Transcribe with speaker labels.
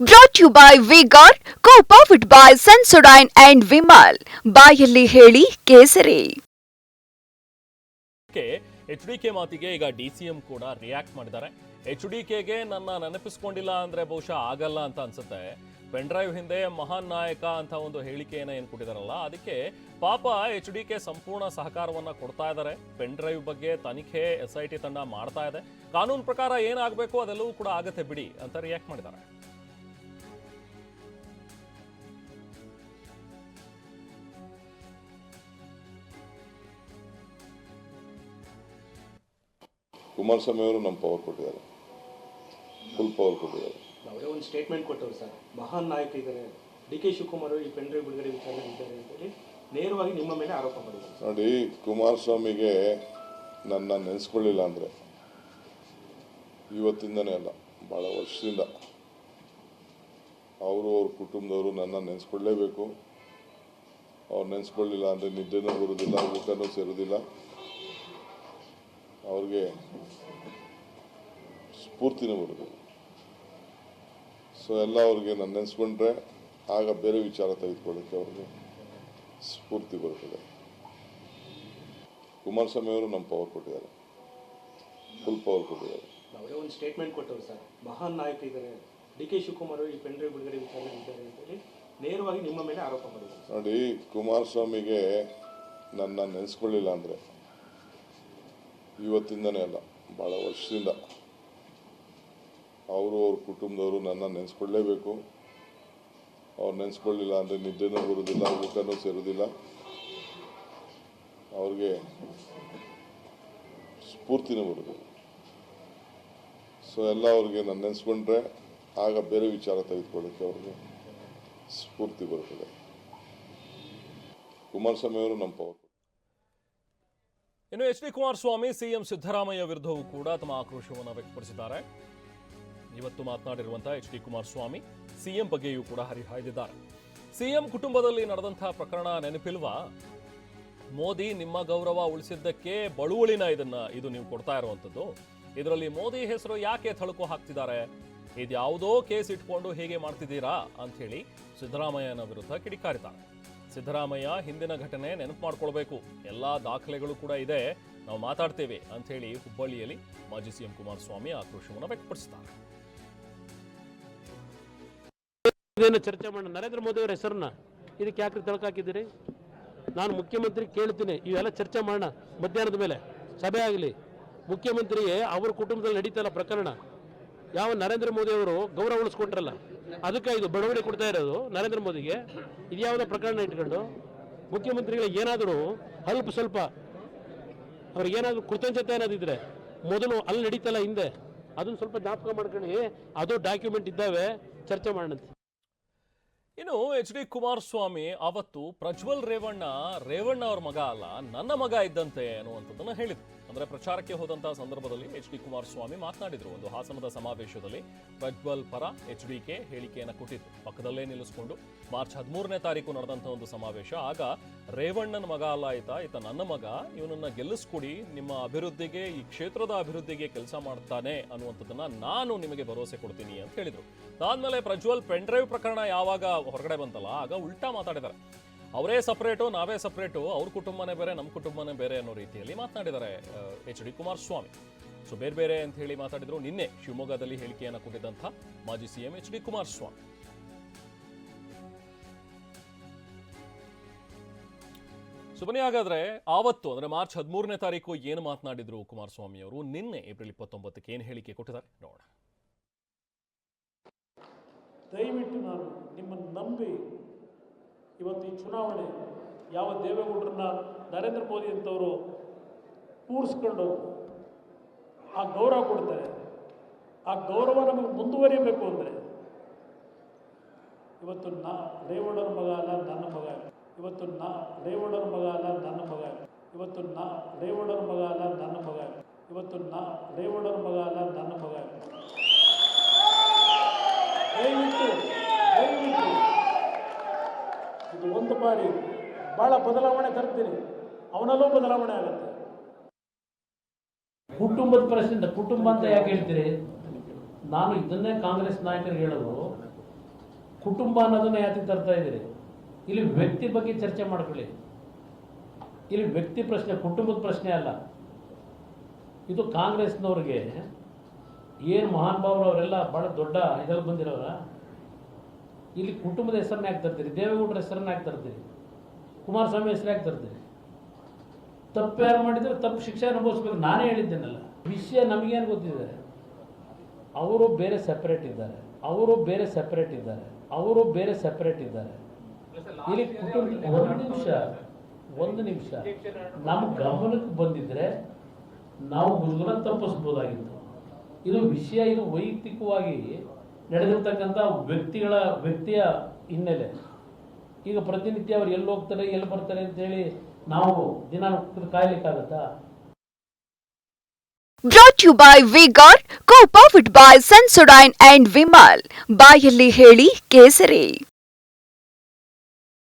Speaker 1: Brought you by vigor co powered by Sensodyne and Vimal ಬಾಯಲ್ಲಿ ಹೇಳಿ ಕೇಸರಿ.
Speaker 2: H D K ಮಾತಿಗೆ ಈಗ ಡಿ ಸಿ ಎಂ ಕೂಡ ರಿಯಾಕ್ಟ್ ಮಾಡಿದ್ದಾರೆ. ಎಚ್ ಡಿ ಕೆಗೆ ನನ್ನ ನೆನಪಿಸ್ಕೊಂಡಿಲ್ಲ ಅಂದ್ರೆ ಬಹುಶಃ ಆಗಲ್ಲ ಅಂತ ಅನ್ಸುತ್ತೆ. ಪೆನ್ ಡ್ರೈವ್ ಹಿಂದೆ ಮಹಾನ್ ನಾಯಕ ಅಂತ ಒಂದು ಹೇಳಿಕೆಯನ್ನು ಏನು ಕೊಟ್ಟಿದಾರಲ್ಲ ಅದಕ್ಕೆ ಪಾಪ ಎಚ್ ಡಿ ಕೆ ಸಂಪೂರ್ಣ ಸಹಕಾರವನ್ನು ಕೊಡ್ತಾ ಇದ್ದಾರೆ. ಪೆನ್ ಡ್ರೈವ್ ಬಗ್ಗೆ ತನಿಖೆ ಎಸ್ ಐ ಟಿ ತಂಡ ಮಾಡ್ತಾ ಇದೆ. ಕಾನೂನು ಪ್ರಕಾರ ಏನಾಗಬೇಕು ಅದೆಲ್ಲವೂ ಕೂಡ ಆಗತ್ತೆ ಬಿಡಿ ಅಂತ ರಿಯಾಕ್ಟ್ ಮಾಡಿದ್ದಾರೆ.
Speaker 3: ಕುಮಾರಸ್ವಾಮಿ ಅವರು ನಮ್ಮ ಪವರ್ ಕೊಟ್ಟಿದ್ದಾರೆ. ಫುಲ್ ಪವರ್ ಕೊಟ್ಟಿದ್ದಾರೆ.
Speaker 4: ಅವರೇ ಒಂದು ಸ್ಟೇಟ್ಮೆಂಟ್ ಕೊಟ್ಟರು ಸರ್. ಮಹಾನ್ ನಾಯಕ ಇದ್ದಾರೆ. ಡಿ ಕೆ ಶಿವಕುಮಾರ್ ಅವರು ಈ ಪೆಂಡ್ರೈವ್ ಬಿಡುಗಡೆ ವಿಚಾರ ಇದ್ದಾರೆ ಅಂತೇಳಿ ನೇರವಾಗಿ ನಿಮ್ಮ ಮೇಲೆ ಆರೋಪ ಮಾಡಿದ್ದಾರೆ.
Speaker 3: ನೋಡಿ ಕುಮಾರಸ್ವಾಮಿಗೆ ನನ್ನ ನೆನೆಸ್ಕೊಳ್ಳಿಲ್ಲ ಅಂದರೆ ಇವತ್ತಿಂದನೇ ಅಲ್ಲ ಭಾಳ ವರ್ಷದಿಂದ ಅವರು ಅವ್ರ ಕುಟುಂಬದವರು ನನ್ನ ನೆನೆಸ್ಕೊಳ್ಳೇಬೇಕು. ಅವ್ರು ನೆನೆಸ್ಕೊಳ್ಳಿಲ್ಲ ಅಂದರೆ ನಿದ್ದೆನೂ ಬರೋದಿಲ್ಲ ಊಟನೂ ಸೇರೋದಿಲ್ಲ. ಅವ್ರಿಗೆ ಸ್ಫೂರ್ತಿನೂ ಬರುತ್ತೆ ಸೊ ಎಲ್ಲ ಅವ್ರಿಗೆ ನಾನು ನೆನೆಸ್ಕೊಂಡ್ರೆ ಆಗ ಬೇರೆ ವಿಚಾರ ತೆಗೆದುಕೊಳ್ಳೋಕ್ಕೆ ಅವ್ರಿಗೆ ಸ್ಫೂರ್ತಿ ಬರ್ತದೆ ಕುಮಾರಸ್ವಾಮಿ ಅವರು ನಮ್ಮ ಪವರ್ ಕೊಟ್ಟಿದ್ದಾರೆ. ಫುಲ್ ಪವರ್ ಕೊಟ್ಟಿದ್ದಾರೆ.
Speaker 4: ಅವರೇ ಒಂದು ಸ್ಟೇಟ್ಮೆಂಟ್ ಕೊಟ್ಟರು ಸರ್. ಮಹಾನ್ ನಾಯಕ ಇದ್ದಾರೆ. ಡಿ ಕೆ ಶಿವಕುಮಾರ್ ಅವರು ಈ ಪೆಂಡ್ರೆ ಬಿಡುಗಡೆ ವಿಚಾರ ಇದ್ದಾರೆ ಅಂತೇಳಿ ನೇರವಾಗಿ ನಿಮ್ಮ ಮೇಲೆ ಆರೋಪ ಮಾಡಿದ್ದಾರೆ.
Speaker 3: ನೋಡಿ ಕುಮಾರಸ್ವಾಮಿಗೆ ನನ್ನ ನೆನೆಸ್ಕೊಳ್ಳಿಲ್ಲ ಅಂದರೆ ಇವತ್ತಿಂದನೇ ಅಲ್ಲ ಭಾಳ ವರ್ಷದಿಂದ ಅವರು ಅವ್ರ ಕುಟುಂಬದವರು ನನ್ನ ನೆನೆಸ್ಕೊಳ್ಳೇಬೇಕು. ಅವ್ರು ನೆನೆಸ್ಕೊಳ್ಳಿಲ್ಲ ಅಂದರೆ ನಿದ್ದೆನೂ ಬರೋದಿಲ್ಲ, ಊಟನೂ ಸೇರೋದಿಲ್ಲ. ಅವ್ರಿಗೆ ಸ್ಫೂರ್ತಿನೂ ಬರೋದಿಲ್ಲ. ಸೊ ಎಲ್ಲ ಅವ್ರಿಗೆ ನಾನು ನೆನೆಸ್ಕೊಂಡ್ರೆ ಆಗ ಬೇರೆ ವಿಚಾರ ತೆಗೆದುಕೊಳ್ಳೋಕ್ಕೆ ಅವ್ರಿಗೆ ಸ್ಫೂರ್ತಿ ಬರ್ತದೆ ಕುಮಾರಸ್ವಾಮಿ ಅವರು ನಮ್ಮ ಪವರ್
Speaker 2: ಇನ್ನು H D Kumaraswamy CM Siddaramaiah ವಿರುದ್ಧವೂ ಕೂಡ ತಮ್ಮ ಆಕ್ರೋಶವನ್ನು ವ್ಯಕ್ತಪಡಿಸಿದ್ದಾರೆ. ಇವತ್ತು ಮಾತನಾಡಿರುವಂತಹ ಎಚ್ ಡಿ ಕುಮಾರಸ್ವಾಮಿ ಸಿಎಂ ಬಗ್ಗೆಯೂ ಕೂಡ ಹರಿಹಾಯ್ದಿದ್ದಾರೆ. ಸಿಎಂ ಕುಟುಂಬದಲ್ಲಿ ನಡೆದಂತಹ ಪ್ರಕರಣ ನೆನಪಿಲ್ವಾ? ಮೋದಿ ನಿಮ್ಮ ಗೌರವ ಉಳಿಸಿದ್ದಕ್ಕೆ ಬಳುವಳಿನ ಇದನ್ನ ಇದು ನೀವು ಕೊಡ್ತಾ ಇರುವಂಥದ್ದು. ಇದರಲ್ಲಿ ಮೋದಿ ಹೆಸರು ಯಾಕೆ ಥಳಕು ಹಾಕ್ತಿದ್ದಾರೆ? ಇದ್ಯಾವುದೋ ಕೇಸ್ ಇಟ್ಕೊಂಡು ಹೇಗೆ ಮಾಡ್ತಿದ್ದೀರಾ? ಅಂತ ಹೇಳಿ ಸಿದ್ದರಾಮಯ್ಯನ ವಿರುದ್ಧ ಕಿಡಿಕಾರಿದ್ದಾರೆ. ಸಿದ್ದರಾಮಯ್ಯ ಹಿಂದಿನ ಘಟನೆ ನೆನಪು ಮಾಡ್ಕೊಳ್ಬೇಕು. ಎಲ್ಲಾ ದಾಖಲೆಗಳು ಕೂಡ ಇದೆ. ನಾವು ಮಾತಾಡ್ತೇವೆ ಅಂತ ಹೇಳಿ ಹುಬ್ಬಳ್ಳಿಯಲ್ಲಿ ಮಾಜಿ ಸಿಎಂ ಕುಮಾರಸ್ವಾಮಿ ಆಕ್ರೋಶವನ್ನು ವ್ಯಕ್ತಪಡಿಸಿದ್ದಾರೆ.
Speaker 5: ಚರ್ಚೆ ಮಾಡೋಣ ನರೇಂದ್ರ ಮೋದಿ ಅವರ ಹೆಸರನ್ನ ಇದಕ್ಕೆ ಯಾಕೆ ತಳಕಾಕಿದ್ದೀರಿ? ನಾನು ಮುಖ್ಯಮಂತ್ರಿ ಕೇಳ್ತೀನಿ, ಇವೆಲ್ಲ ಚರ್ಚೆ ಮಾಡೋಣ ಮಧ್ಯಾಹ್ನದ ಮೇಲೆ. ಸಭೆ ಆಗಲಿ. ಮುಖ್ಯಮಂತ್ರಿಯೇ ಅವ್ರ ಕುಟುಂಬದಲ್ಲಿ ನಡೀತಲ್ಲ ಪ್ರಕರಣ. ಯಾವ ನರೇಂದ್ರ ಮೋದಿ ಅವರು ಗೌರವ ಉಳಿಸ್ಕೊಟ್ರಲ್ಲ ಅದಕ್ಕೆ ಇದು ಬಡವಣೆ ಕೊಡ್ತಾ ಇರೋದು ನರೇಂದ್ರ ಮೋದಿಗೆ. ಇದ್ಯಾವುದೋ ಪ್ರಕರಣ ಇಟ್ಕೊಂಡು ಮುಖ್ಯಮಂತ್ರಿಗಳ ಏನಾದರೂ ಅಲ್ಪ ಸ್ವಲ್ಪ ಅವ್ರಿಗೆ ಏನಾದರೂ ಕೃತಜ್ಞತೆ ಅನ್ನೋದಿದ್ರೆ ಮೊದಲು ಅಲ್ಲಿ ನಡೀತಲ್ಲ ಹಿಂದೆ. ಅದನ್ನ ಸ್ವಲ್ಪ ಜ್ಞಾಪಕ ಮಾಡ್ಕೊಂಡು ಅದು ಡಾಕ್ಯುಮೆಂಟ್ ಇದ್ದಾವೆ, ಚರ್ಚೆ ಮಾಡೋಣ
Speaker 2: ಇನ್ನು ಎಚ್ ಡಿ ಕುಮಾರಸ್ವಾಮಿ ಅವತ್ತು ಪ್ರಜ್ವಲ್ ರೇವಣ್ಣ ರೇವಣ್ಣ ಅವ್ರ ಮಗ ಅಲ್ಲ, ನನ್ನ ಮಗ ಇದ್ದಂತೆ ಅನ್ನುವಂಥದ್ದನ್ನು ಹೇಳಿದ್ರು. ಅಂದ್ರೆ ಪ್ರಚಾರಕ್ಕೆ ಹೋದಂತಹ ಸಂದರ್ಭದಲ್ಲಿ ಎಚ್ ಡಿ ಕುಮಾರಸ್ವಾಮಿ ಮಾತನಾಡಿದರು. ಒಂದು ಹಾಸನದ ಸಮಾವೇಶದಲ್ಲಿ ಪ್ರಜ್ವಲ್ ಪರ ಎಚ್ ಡಿ ಕೆ ಹೇಳಿಕೆಯನ್ನು ಕೊಟ್ಟಿತ್ತು ಪಕ್ಕದಲ್ಲೇ ನಿಲ್ಲಿಸಿಕೊಂಡು ಮಾರ್ಚ್ ಹದಿಮೂರನೇ ತಾರೀಕು ನಡೆದಂತಹ ಒಂದು ಸಮಾವೇಶ. ಆಗ ರೇವಣ್ಣನ ಮಗ ಅಲ್ಲ ಆಯ್ತಾ ಈತ ನನ್ನ ಮಗ. ಇವನನ್ನ ಗೆಲ್ಲಿಸ್ಕೊಡಿ, ನಿಮ್ಮ ಅಭಿವೃದ್ಧಿಗೆ, ಈ ಕ್ಷೇತ್ರದ ಅಭಿವೃದ್ಧಿಗೆ ಕೆಲಸ ಮಾಡ್ತಾನೆ ಅನ್ನುವಂಥದ್ದನ್ನ ನಾನು ನಿಮಗೆ ಭರವಸೆ ಕೊಡ್ತೀನಿ ಅಂತ ಹೇಳಿದರು. ಅದಾದ್ಮೇಲೆ ಪ್ರಜ್ವಲ್ ಪೆನ್ ಡ್ರೈವ್ ಪ್ರಕರಣ ಯಾವಾಗ ಹೊರಗಡೆ ಬಂತಲ್ಲ, ಆಗ ಉಲ್ಟಾ ಮಾತಾಡಿದ್ದಾರೆ ಅವರೇ ಸಪ್ರೇಟು, ನಾವೇ ಸಪ್ರೇಟು, ಅವ್ರ ಕುಟುಂಬನೇ ಬೇರೆ ನಮ್ಮ ಕುಟುಂಬನೇ ಬೇರೆ ಅನ್ನೋ ರೀತಿಯಲ್ಲಿ ಮಾತನಾಡಿದ್ದಾರೆ ಎಚ್ ಡಿ ಕುಮಾರಸ್ವಾಮಿ. ಸೊ ಬೇರೆ ಬೇರೆ ಅಂತ ಹೇಳಿ ಮಾತಾಡಿದ್ರು ನಿನ್ನೆ ಶಿವಮೊಗ್ಗದಲ್ಲಿ ಹೇಳಿಕೆಯನ್ನು ಕೊಟ್ಟಿದ್ದಂಥ ಮಾಜಿ ಸಿಎಂ ಎಚ್ ಡಿ ಕುಮಾರಸ್ವಾಮಿ. ಸುಮ್ಮನೆ ಹಾಗಾದ್ರೆ, ಆವತ್ತು, ಅಂದ್ರೆ ಮಾರ್ಚ್ ಹದಿಮೂರನೇ ತಾರೀಕು ಏನು ಮಾತನಾಡಿದ್ರು ಕುಮಾರಸ್ವಾಮಿ ಅವರು? ನಿನ್ನೆ ಏಪ್ರಿಲ್ ಇಪ್ಪತ್ತೊಂಬತ್ತಕ್ಕೆ ಏನು ಹೇಳಿಕೆ ಕೊಟ್ಟಿದ್ದಾರೆ? ನೋಡೋಣ.
Speaker 5: ದಯವಿಟ್ಟು ನಾನು ನಿಮ್ಮನ್ನು ನಂಬಿ ಇವತ್ತು ಈ ಚುನಾವಣೆ ಯಾವ ದೇವೇಗೌಡರನ್ನ ನರೇಂದ್ರ ಮೋದಿ ಅಂತವರು ಕೂರಿಸ್ಕೊಂಡು ಆ ಗೌರವ ಕೊಡ್ತಾರೆ. ಆ ಗೌರವ ನಮಗೆ ಮುಂದುವರಿಯಬೇಕು ಅಂದರೆ ಇವತ್ತು ನಾ ರೇವಣ್ಣನ ಮಗ ಅಲ್ಲ, ನನ್ನ ಮಗ. ಇವತ್ತು ನಾ ರೇವಣ್ಣನ ಮಗ ಅಲ್ಲ, ನನ್ನ ಮಗ. ಇವತ್ತು ನಾ ರೇವಣ್ಣನ ಮಗ ಅಲ್ಲ, ನನ್ನ ಮಗ. ಇವತ್ತು ನಾ ರೇವಣ್ಣನ ಮಗ ಅಲ್ಲ, ನನ್ನ ಮಗ ದಯವಿಟ್ಟು ದಯವಿಟ್ಟು ಇದು ಒಂದು ಬಾರಿ ಭಾಳ ಬದಲಾವಣೆ ತರ್ತೀರಿ ಅವನಲ್ಲೂ ಬದಲಾವಣೆ ಆಗುತ್ತೆ. ಕುಟುಂಬದ ಪ್ರಶ್ನೆ ಕುಟುಂಬ ಅಂತ ಯಾಕೆ ಹೇಳ್ತೀರಿ? ನಾನು ಇದನ್ನೇ ಕಾಂಗ್ರೆಸ್ ನಾಯಕರು ಹೇಳೋದು, ಕುಟುಂಬ ಅನ್ನೋದನ್ನ ಯಾಕೆ ತರ್ತಾ ಇದ್ದೀರಿ? ಇಲ್ಲಿ ವ್ಯಕ್ತಿ ಬಗ್ಗೆ ಚರ್ಚೆ ಮಾಡ್ಕೊಳ್ಳಿ. ಇಲ್ಲಿ ವ್ಯಕ್ತಿ ಪ್ರಶ್ನೆ, ಕುಟುಂಬದ ಪ್ರಶ್ನೆ ಅಲ್ಲ. ಇದು ಕಾಂಗ್ರೆಸ್ನವ್ರಿಗೆ ಏನು ಮಹಾನ್ ಭಾವರವರೆಲ್ಲ ಭಾಳ ದೊಡ್ಡ ಇದ್ರಲ್ಲಿ ಬಂದಿರೋರ? ಇಲ್ಲಿ ಕುಟುಂಬದ ಹೆಸರನ್ನ ಯಾಕೆ ತರ್ತೀರಿ? ದೇವೇಗೌಡರ ಹೆಸರನ್ನ ಯಾಕೆ ತರ್ತೀರಿ? ಕುಮಾರಸ್ವಾಮಿ ಹೆಸರು ಯಾಕೆ ತರ್ತೀರಿ? ತಪ್ಪು ಯಾರು ಮಾಡಿದರೆ ತಪ್ಪು ಶಿಕ್ಷೆ ಅನುಭವಿಸ್ಬೇಕು. ನಾನೇ ಹೇಳಿದ್ದೇನಲ್ಲ. ವಿಷಯ ನಮಗೇನು ಗೊತ್ತಿದೆ ಅವರು ಬೇರೆ ಸೆಪರೇಟ್ ಇದ್ದಾರೆ. ಅವರು ಬೇರೆ ಸೆಪರೇಟ್ ಇದ್ದಾರೆ. ಅವರು ಬೇರೆ ಸೆಪರೇಟ್ ಇದ್ದಾರೆ. ಇಲ್ಲಿ ಕುಟುಂಬ ಒಂದು ನಿಮಿಷ ಒಂದು ನಿಮಿಷ. ನಮ್ಮ ಗಮನಕ್ಕೆ ಬಂದಿದ್ರೆ ನಾವು ಮುಜುಗರ ತಪ್ಪಿಸ್ಬೋದಾಗಿತ್ತು. ಇದು ವಿಷಯ ಇದು ವೈಯಕ್ತಿಕವಾಗಿ ನಡೆದಿರ್ತಕ್ಕಂಥ ವ್ಯಕ್ತಿಗಳ ವ್ಯಕ್ತಿಯ ಹಿನ್ನೆಲೆ. ಈಗ ಪ್ರತಿನಿತ್ಯ ಅವ್ರು ಎಲ್ಲಿ ಹೋಗ್ತಾರೆ, ಎಲ್ಲಿ ಬರ್ತಾರೆ ಅಂತೇಳಿ ನಾವು ದಿನ ಕಾಯ್ಲಿಕ್ಕಾಗತ್ತಾ?
Speaker 1: Brought you by vigor co powered by Sensodyne and Vimal ಬಾಯಲ್ಲಿ ಹೇಳಿ ಕೇಸರಿ.